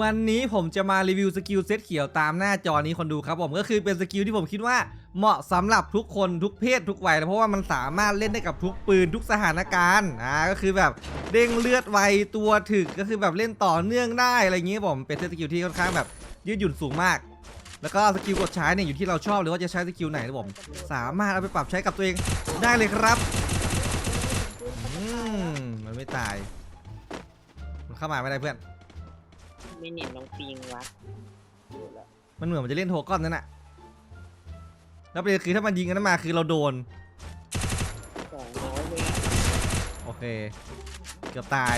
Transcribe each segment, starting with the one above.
วันนี้ผมจะมารีวิวสกิลเซตเขียวตามหน้าจอนี้คนดูครับผมก็คือเป็นสกิลที่ผมคิดว่าเหมาะสำหรับทุกคนทุกเพศทุกวัยนะเพราะว่ามันสามารถเล่นได้กับทุกปืนทุกสถานการณ์อ่าก็คือแบบเด้งเลือดไวตัวถึกก็คือแบบเล่นต่อเนื่องได้อะไรอย่างงี้ผมเป็นเซตสกิลที่ค่อนข้างแบบยืดหยุ่นสูงมาก แล้วก็สกิลกดใช้เนี่ยอยู่ที่เราชอบหรือว่าจะใช้สกิลไหนนะผมสามารถเอาไปปรับใช้กับตัวเองได้เลยครับอืมมันไม่ตายมันเข้ามาไม่ได้เพื่อน ไม่เน็ตน้องปิงวะดูแล้วมันเหมือนมันจะเล่นโทก้อนนั่นแหะแล้วประเด็นคือถ้ามันยิงกันนั้นมาคือเราโดน สองร้อยเลยอะโอเค เกือบตาย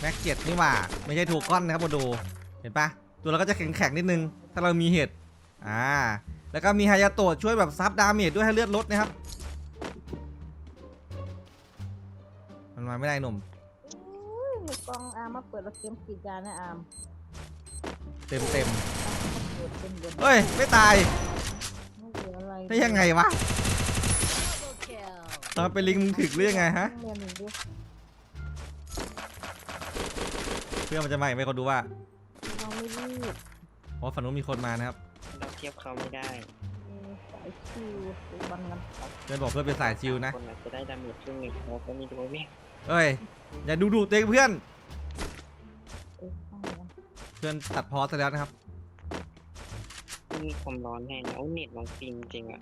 แม็กเจ็ดนี่หว่า ไม่ใช่โทก้อนนะครับโมโด เห็นปะตัวเราก็จะแข็งๆนิดนึง ถ้าเรามีเห็ดอ่า แล้วก็มีฮายาโตะช่วยแบบซับดาเมจด้วยให้เลือดลดนะครับ มันมาไม่ได้หนุ่มอุ้ย มีกล้องอาร์มมาเปิดแล้วเกมขีดยานะอาร์มเต็มเต็มเปิดเป็นบนๆเฮ้ย ไม่ตาย ไม่เหลืออะไรได้ยังไงวะตอนเป็นลิงมึงถึกหรือยังไงฮะ เรียนหนึ่งดิเพื่อนมันจะมาอีกไหมคนดูว่าเราไม่รีบเพราะฝั่งนู้นมีคนมานะครับ เราเทียบเขาไม่ได้เออสายคิวดูบันกันไปเพื่อนบอกเพื่อนเป็นสายชิวนะ คนอาจจะได้ดาเมจครึ่งหนึ่งเราก็ไมีดูไม่ เอ้ย อย่าดูดูเต็งเพื่อนเอ๊ะต้องเรียนเพื่อนตัดพอสไปแล้วนะครับ มีความร้อนให้นะโอ้เน็ตน้องปิงจริงอะ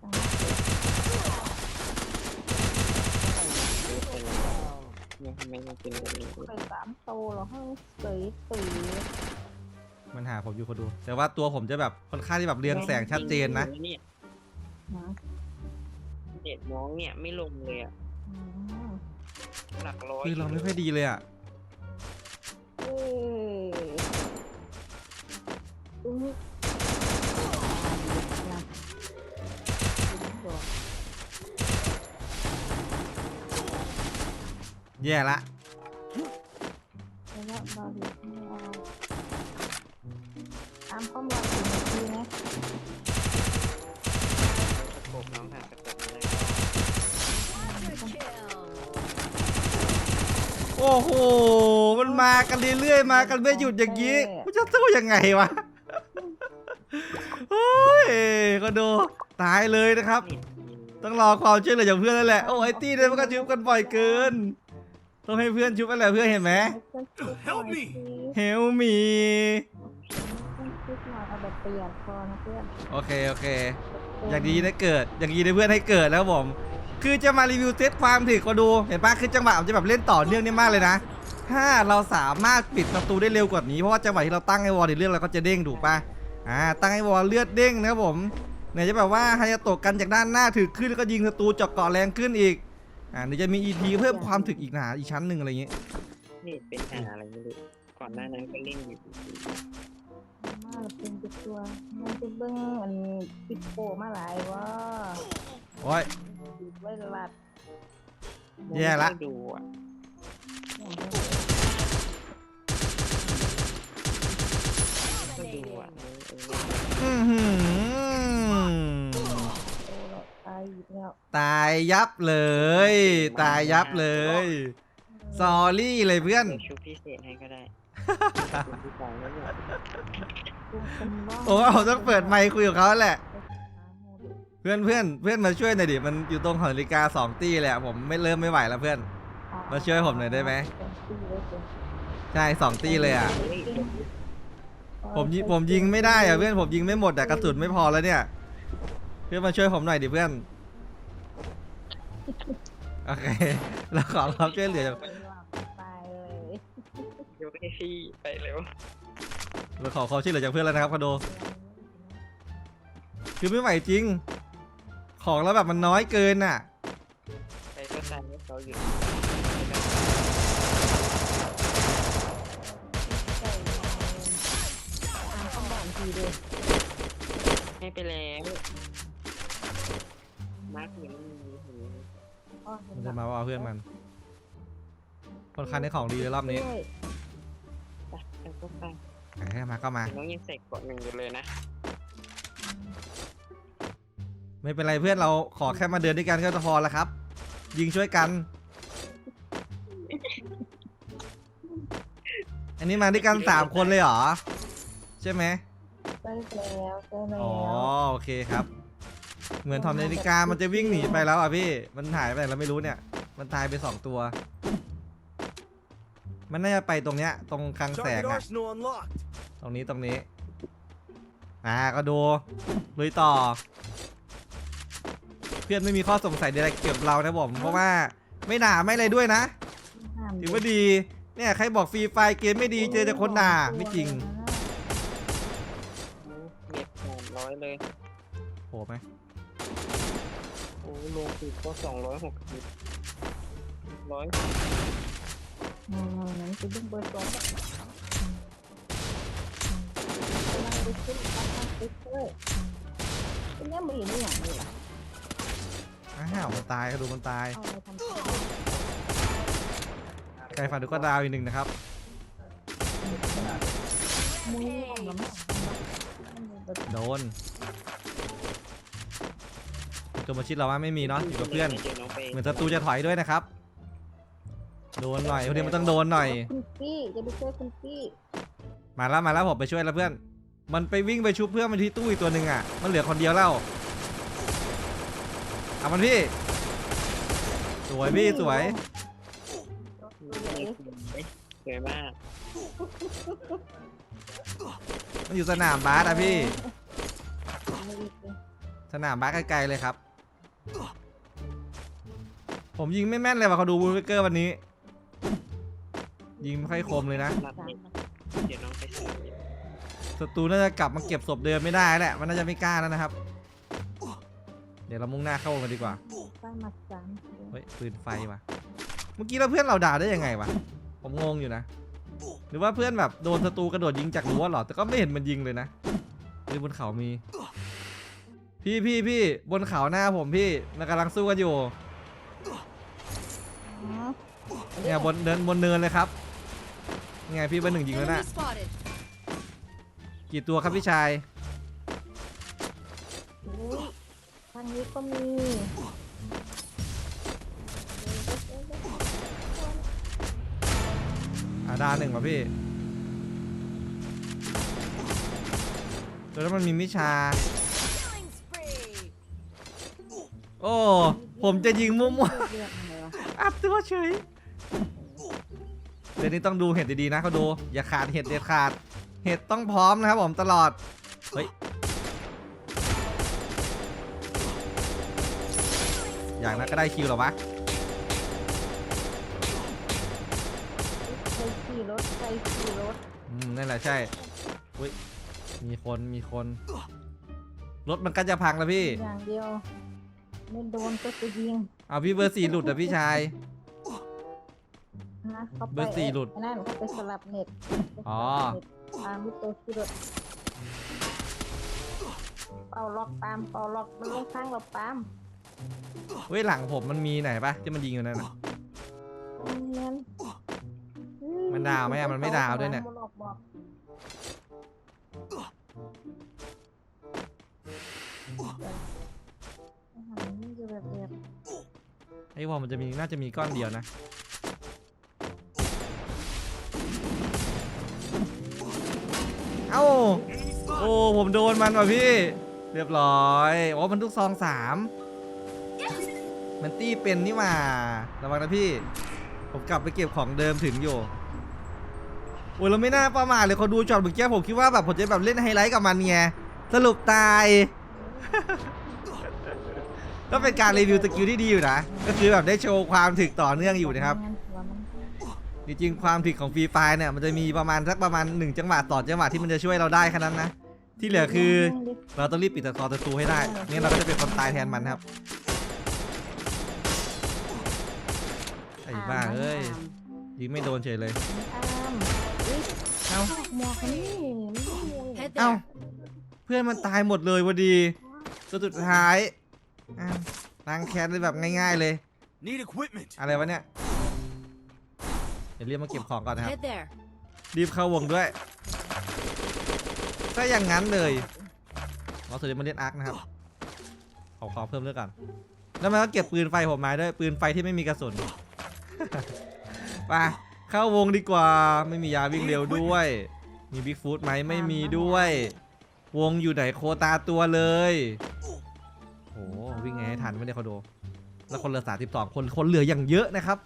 ต้องมาเปิดเยอะไปเลยเนี่ยทำไมมันเป็นแบบนี้เคยสามโตเหรอให้เสยเสยมันหาผมอยู่คนดู แต่ว่าตัวผมจะแบบค่อนข้างที่แบบเรียงแสงชัดเจนนะเนี่ยนะเน็ตน้องเนี่ยไม่ลงเลยอะอืมหลักร้อยคือเราไม่ค่อยดีเลยอะเอ้ยอุ้ยนะถึงบอกแย่ละระยะบาลีไม่เอาอามเข้ามาถึงนาทีนะ โบกน้องหาสะกดไม่ได้ โอ้โห มันมากันเรื่อยๆ มากันไม่หยุดอย่างนี้มันจะสู้ยังไงวะโอ้ยก็ดูตายเลยนะครับเน็ตปิงต้องรอความช่วยเหลือจากเพื่อนนั่นแหละ โอ้ไอตี้เนี่ยมันก็ชุบกันบ่อยเกิน ต้องให้เพื่อนชุบกันแหละเพื่อนเห็นไหม Help me เฮลมีต้องคิดหน่อยเอาแบบประหยัดพอนะเพื่อน โอเคโอเค อย่างดีนะเกิด อย่างดีนะเพื่อนให้เกิดแล้วผม คือจะมารีวิวเซตความถึกก็ดูเห็นปะคือจังหวะมันจะแบบเล่นต่อเนื่องได้มากเลยนะ ถ้าเราสามารถปิดประตูได้เร็วกว่านี้เพราะว่าจังหวะที่เราตั้งไอ้วอลในเรื่องเราก็จะเด้งถูกปะอ่าตั้งไอ้วอลเลือดเด้งนะครับผมเนี่ยจะแบบว่าฮายาโตะกันจากด้านหน้าถึกขึ้นแล้วก็ยิงศัตรูเจาะเกาะแรงขึ้นอีกอ่าเดี๋ยวจะมี EP เพิ่มความถึกอีกหนาอีกชั้นหนึ่งอะไรอย่างงี้เน็ตเป็นหาอะไรไม่รู้ก่อนหน้านั้นก็เล่นอยู่มาเราเป็นตัวตัวมันจะเบิ้งมันปิดโปมาหลายวะ โอ้ยปิดไว้ลัดแย่ละ ไม่ดูอะอย่างนี้ก็ดูอะเอออื้อหือโอ้เราตายอีกแล้วตายยับเลย ตายยับเลยซอรี่เลยเพื่อน เดี๋ยวชุบพิเศษให้ก็ได้ชุบพิเศษแล้วเนี่ย คุณคนว่าโอ้ผมต้องเปิดไมค์คุยกับเขาแหละเพื่อนเพื่อนเพื่อนมาช่วยหน่อยดิมันอยู่ตรงหอนาฬิกาสองตี้เลยอะผมไม่เริ่มไม่ไหวแล้วเพื่อน มาช่วยผมหน่อยได้ไหม ใช่สองตี้เลยอะเฮ้ยผมยิงผมยิงไม่ได้อะเพื่อนผมยิงไม่หมดแต่กระสุนไม่พอแล้วเนี่ย เพื่อนมาช่วยผมหน่อยดิเพื่อน โอเคเราขอความช่วยเหลือจากตายเลยยกให้พี่ไปเร็วเราขอความช่วยเหลือจากเพื่อนแล้วนะครับคอนโดคือไม่ไหวจริง ของแล้วแบบมันน้อยเกินอะไปก็ตายให้เขาอยู่ใช่อามเข้าบ้านทีเดียวให้ไปแล้วมาร์คยังไม่มีหูอ้อเห็มันนจะละมาว่าเอาเพื่อนมันค่อนข้างได้ของดีเลยรอบนี้เฮ้ยไปแล้วก็ไปเอ้ยมาก็มา น้องยังใส่เกาะหนึ่งอยู่เลยนะ ไม่เป็นไรเพื่อนเราขอแค่มาเดินด้วยกันก็พอแล้วครับ ยิงช่วยกัน อันนี้มาด้วยกันสามคนเลยเหรอ ใช่ไหมใช่แล้วใช่แล้วอ๋อโอเคครับ เหมือนทอมนาฬิกามันจะวิ่งหนีไปแล้วอะพี่ มันหายไปไหนเราไม่รู้เนี่ย มันตายไปสองตัว มันน่าจะไปตรงเนี้ย ตรงคลังแสง Target อะ arsenal unlocked. ตรงนี้ตรงนี้ อ่าก็ดูลุยต่อ เพื่อนไม่มีข้อสงสัยใดๆเกี่ยวกับเรานะผมเพราะว่าไม่ด่าไม่อะไรด้วยนะห้ามถือว่าดีเนี่ยใครบอกฟรีไฟเกมไม่ดีเจอแต่คนด่าไม่จริงเน็ตสามร้อยเลยโหไหมโอ้โลคือก็สองร้อยหกสิบร้อยอืมนั้นจะดึงเบอร์สองกำลังไปขึ้นกำลังไปช่วยเป็นยังไม่เห็นอย่างนี้ล่ะอ้าวมันตายก็ดูมันตายเอาไปทำอะไรใครฟันดูก็ดาวอีกหนึ่งนะครับมือของเราไม่โดนตัวมาชิดเราว่าไม่มีเนาะอยู่กับเพื่อนเจอน้องไปเหมือนศัตรูจะถอยด้วยนะครับ โดนหน่อยพอดีมันต้องโดนหน่อย คุณพี่จะไปช่วยคุณพี่มาแล้วมาแล้วผมไปช่วยแล้วเพื่อน มันไปวิ่งไปชุบเพื่อนมันที่ตู้อีกตัวหนึ่งอะ มันเหลือคนเดียวแล้ว เอามันพี่ สวยพี่สวย สวยมากมันอยู่สนามบาสอะพี่ สนามบาสไกลๆเลยครับ ผมยิงไม่แม่นเลยว่ะเขาดูบูเกอร์วันนี้ ยิงไม่ค่อยคมเลยนะ รับเน็ตเดี๋ยวน้องไปสอนศัตรูน่าจะกลับมาเก็บศพเดิมไม่ได้แหละ มันน่าจะไม่กล้าแล้วนะครับ เดี๋ยวเรามุ่งหน้าเข้าวงกันดีกว่าไปมาสามเฮ้ยปืนไฟว่ะเมื่อกี้เราเพื่อนเราด่าได้ยังไงวะ ผมงงอยู่นะ หรือว่าเพื่อนแบบโดนศัตรูกระโดดยิงจากรั้วเหรอ แต่ก็ไม่เห็นมันยิงเลยนะหรือบนเขามี พี่พี่พี่บนเขาหน้าผมพี่มันกำลังสู้กันอยู่ เนี่ยบนเนินบนเนินเลยครับไงพี่เบอร์หนึ่งยิงแล้วนะ Enemy spotted. กี่ตัวครับพี่ชายางนี้ก็มีอาดาหนึ่งป่ะพี่ตัวนั้นมันมีมิชา โอ้ ผมจะยิงมั่วเลือกอะไรวะๆอัดตัวเฉยเดี๋ยวนี้ต้องดูเห็ดดีๆนะเขาดู อย่าขาดเห็ดเด็ดขาด เห็ดต้องพร้อมนะครับผมตลอด เฮ้ย อย่างนั้นก็ได้คิวเหรอวะใครขี่รถใครขี่รถอืมนั่นแหละใช่อุ้ยมีคนมีคน รถมันก็จะพังแล้วพี่ อย่างเดียวไม่โดนก็จะยิงเอาพี่เบอร์สี่หลุดอะพี่ชาย นะเขาไปเบอร์สี่หลุด ไอ้นั่นเขาไปสลับเน็ตอ๋อ ตามมิโตชิโรเป่าล็อกตามเป่าล็อกมันลงข้างเราตาม เฮ้ยหลังผมมันมีไหนปะที่มันยิงอยู่นั่นน่ะเนียนมันดาวไหมอะมันไม่ดาวด้วยเนี่ย มับอกบอกอาหารนี่จะแบบแบบไอ้วอลมันจะมีน่าจะมีก้อนเดียวนะ เอ้า Enemy โอ้ spotted. ผมโดนมันว่ะพี่ เรียบร้อย โอ้มันทุกซองสาม มันตี้เป็นนี่หว่าระวังนะพี่ ผมกลับไปเก็บของเดิมถึงอยู่โอ้ยเราไม่น่าประมาทเลยเขาดูจอดเมื่อกี้ผมคิดว่าแบบผมจะแบบเล่นไฮไลท์กับมันไงสรุปตาย ก็เป็นการรีวิวสกิลที่ดีอยู่นะ ก็คือแบบได้โชว์ความถึกต่อเนื่องอยู่นะครับจริงๆความถึกของฟรีไฟเนี่ยมันจะมีประมาณสักประมาณ1จังหวะต่อจังหวะที่มันจะช่วยเราได้แค่นั้นนะ ที่เหลือคือเราต้องรีบปิดตะกอตะตูให้ได้ไม่งั้นเราก็จะเป็นคนตายแทนมันครับ บ้าเอ้ยยิงไม่โดนเฉยเลยอามอุ๊ยเอ้าหมวกนี่ไม่ได้เลย Head เอ้า there. เพื่อนมันตายหมดเลยพอดีตัวสุดท้ายอ้าวล้างแค้นเลยแบบง่ายๆเลย Need equipment. อะไรวะเนี่ยเดี๋ยวเรียกมาเก็บของก่อนนะครับ Head there. รีบเข้าวงด้วยถ้าอย่างนั้นเลยเราสุดท้ายมาเล่นอาร์คนะครับขอขอเพิ่มเลือกก่อน แล้วมันก็เก็บปืนไฟผมมาด้วยปืนไฟที่ไม่มีกระสุน ไปเข้าวงดีกว่าไม่มียาวิ่งเร็วด้วย มีบิ๊กฟูดไหมไม่มีด้วย วงอยู่ไหนโคตาตัวเลยโหวิ่งไงให้ทันไม่ได้เขาดูแล้วคนเหลือสาสิบสองคนคนเหลืออย่างเยอะนะครับ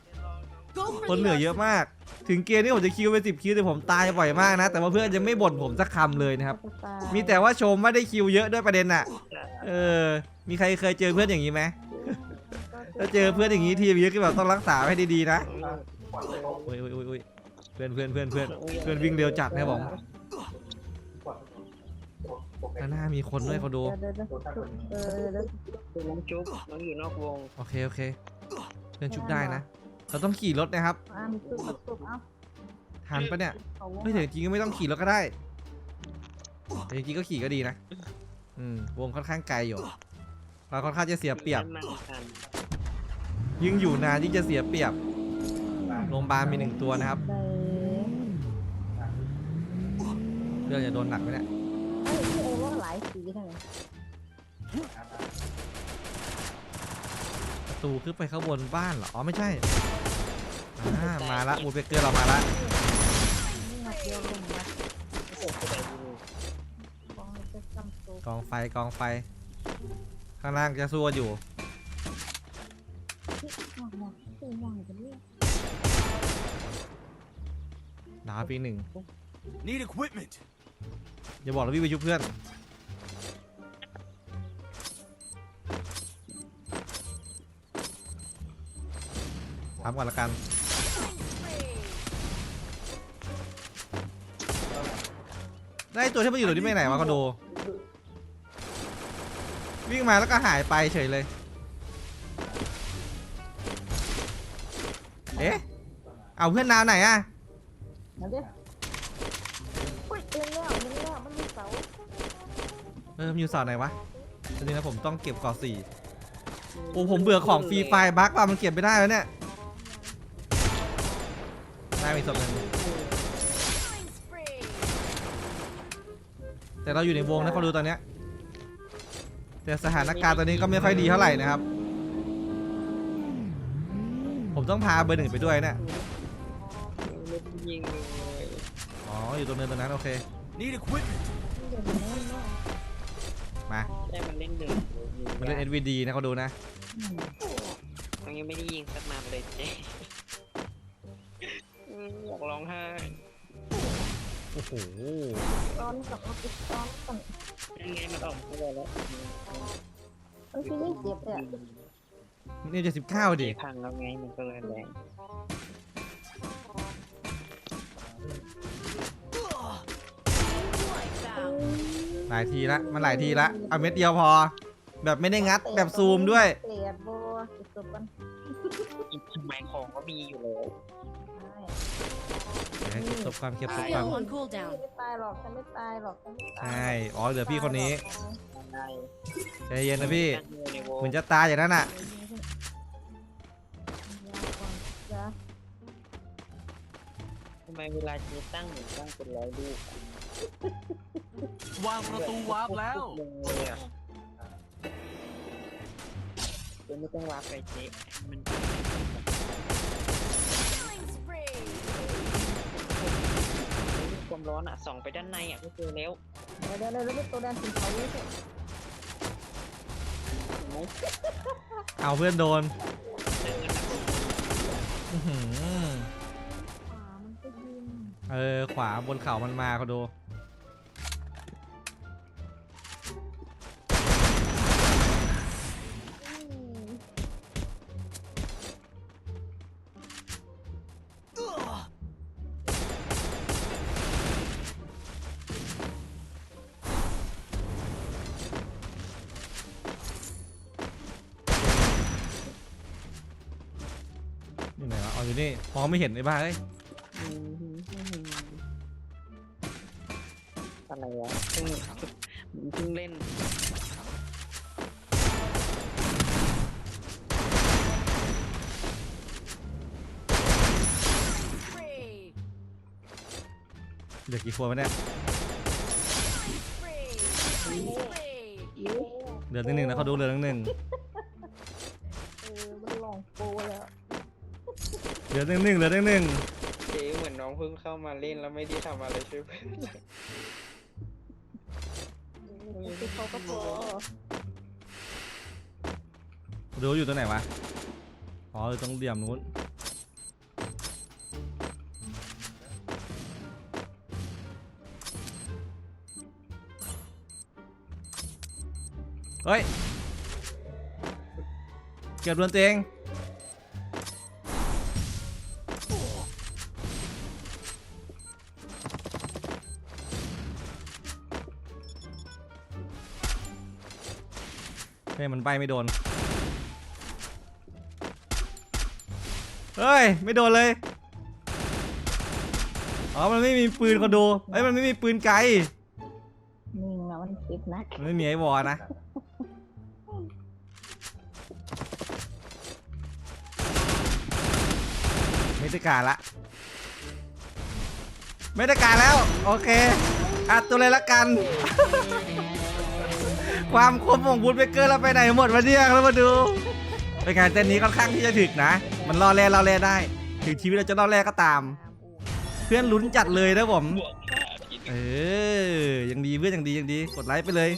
Go คน for เหลือ the เยอะมาก ถึงเกมนี้ผมจะคิวไปสิบคิวแต่ผมตายบ่อยมากนะ แต่ว่าเพื่อนยังไม่บ่นผมสักคำเลยนะครับจะตายมีแต่ว่าชมว่าได้คิวเยอะด้วยประเด็นน่ะ เออ มีใครเคยเจอเพื่อนอย่างนี้ไหม ถ้าเจอเพื่อนอย่างนี้ทีมเยอะก็แบบต้องรักษาให้ดีๆนะอุ้ยอุ้ยอุ้ยอุ้ยเพื่อนเพื่อนเพื่อนเพื่อนเพื่อนวิ่งเร็วจัดนะครับผมข้างหน้ามีคนด้วยเขาดูเดี๋ยวเดี๋ยวเดี๋ยวเออเดี๋ยวคือน้องจุ๊บน้องอยู่นอกวงโอเคโอเค เพื่อนชุบได้นะ เราต้องขี่รถนะครับอ่ามีซุปกับซุปเอ้าทันปะเนี่ยเขาวงเฮ้ยแต่จริงๆก็ไม่ต้องขี่รถก็ได้แต่จริงๆก็ขี่ก็ดีนะ อืมวงค่อนข้างไกลอยู่ เราค่อนข้างจะเสียเปรียบนั่งกัน ยิ่งอยู่นานยิ่งจะเสียเปรียบ โรงพยาบาลมีหนึ่งตัวนะครับได้เพื่อนจะโดนหนักไหมเนี่ยเอ้ยพี่เอว่าหลายสีทั้งนั้นประตูขึ้นไปข้างบนบ้านเหรอ อ๋อไม่ใช่อ่ามาละบูเบเกอร์เรามาละนี่นัดเดียวลงนะโอ้โหแต่ดูกองมันจะซ้ำตัวกองไฟกองไฟ ข้างล่างจะสู้กันอยู่พี่ม องมองพี่มองกันเนี่ยดาวปีหนึ่ง Need equipment. อย่าบอกแล้วพี่งไปชุบเพื่อน ทำก่อนละกัน spree. ได้ตัวที่มันอยู่ตรงนี้ไปไหนวะคอนโด วิ่งมาแล้วก็หายไปเฉยเลย เอาเพื่อนนาวไหนอะมาเดี๋ยวอุ้ยเล่นแล้วเล่นแล้วมันมีเสาเออมันอยู่เสาไหนวะตอนนี้นะผมต้องเก็บก่อสี่โอ้ผมเบื่อของฟรีไฟล์บั๊กว่ะมันเก็บไม่ได้แล้วเนี่ยได้มีศพหนึ่ง Killing spree. แต่เราอยู่ในวงนะเขาดูตอนเนี้ยแต่สถานการณ์ตอนนี้ก็ไม่ค่อยดีเท่าไหร่นะครับ ผมต้องพาเบอร์หนึ่งไปด้วยเนี่ยรถ ยิงเลยอ๋อ อยู่ตรงเนินตรงนั้นโอเค Need equipment. เดี๋ยวนี้เนาะมาได้มันเล่นหนึ่งมาเล่น SVD นะเขาดูนะอืมมันยังไม่ได้ยิงสักนัดเลยเจ๊อืมอยากร้องไห้โอ้โหตอนกับเอาไปตอนกันยังไงมันออกมาแล้วมันคือยิ่งเจ็บเลยอะนี่จะสิบเก้าดิ พังแล้วไงมันก็เลยแรง หลายทีละมันหลายทีละเอาเม็ดเดียวพอ แบบไม่ได้งัดแบบซูมด้วยเตะบัวจุดจบกันทำไมของก็มีอยู่แล้วใช่เดี๋ยวให้เก็บศพความเก็บศพความ Still on cooldown. ไม่ตายหรอกฉันไม่ตายหรอกฉันไม่ตายใช่อ๋อเหลือพี่คนนี้ได้ใจเย็นนะพี่ตั้งมือในวงเหมือนจะตายอย่างนั้นอะจ้ะทำไมเวลาเจ๊ตั้งเหมือนตั้งเป็นร้อยลูกอะ วางประตูวาร์ปแล้วเลยอะเจ๊ไม่ต้องวาร์ปไปเจ๊มัน Killing spree. ความร้อนอะส่องไปด้านในอะก็เจอแล้วเดี๋ยวเดี๋ยวเดี๋ยวแล้วตัวแดนสีเขาเยอะสิเห็นไหมเอาเพื่อนโดนเดินอะอื้อหือขวามันก็ยิงเออขวาบนเขามันมาเขาดู เอาอยู่นี่มองไม่เห็นไอ้บ้าเอ้ยอะไรวะเพิ่งเพิ่งเล่นเหลือกี่คนวะเนี่ยเยอะเหลือหนึ่งหนึ่งนะเขาดูเหลือหนึ่งหนึ่ง เออมันลองโปรแล้วเหลือหนึ่งหนึ่งเหลือหนึ่งหนึ่งเจ๊เหมือนน้องเพิ่งเข้ามาเล่นแล้วไม่ได้ทำอะไรช่วยเพื่อนเลยคือเขาก็พอดูอยู่ตรงไหนวะ อ๋ออยู่ตรงเหลี่ยมนู้น เฮ้ย เก็บดวนตัวเอง ฮ้ยมันไปไม่โดน เฮ้ย ไม่โดนเลย อ๋อ มันไม่มีปืนคนดูเอ้ย มันไม่มีปืนไกลนิ่งนะมันติดนักมันไม่มีไอ้วอนะ ไม่ได้การละ ไม่ได้การแล้ว โอเคอัดตัวเลยละกัน ความคมของบูทเบเกอร์เราไปไหนหมดวะเนี่ยเรามาดูเป็นการเต้นนี้ค่อนข้างที่จะถึกนะ มันล่อแร่ล่อแร่ได้ ถึงชีวิตเราจะล่อแร่ก็ตาม เพื่อนลุ้นจัดเลยนะผม เออยังดีเพื่อนยังดียังดี กดไลค์ไปเลย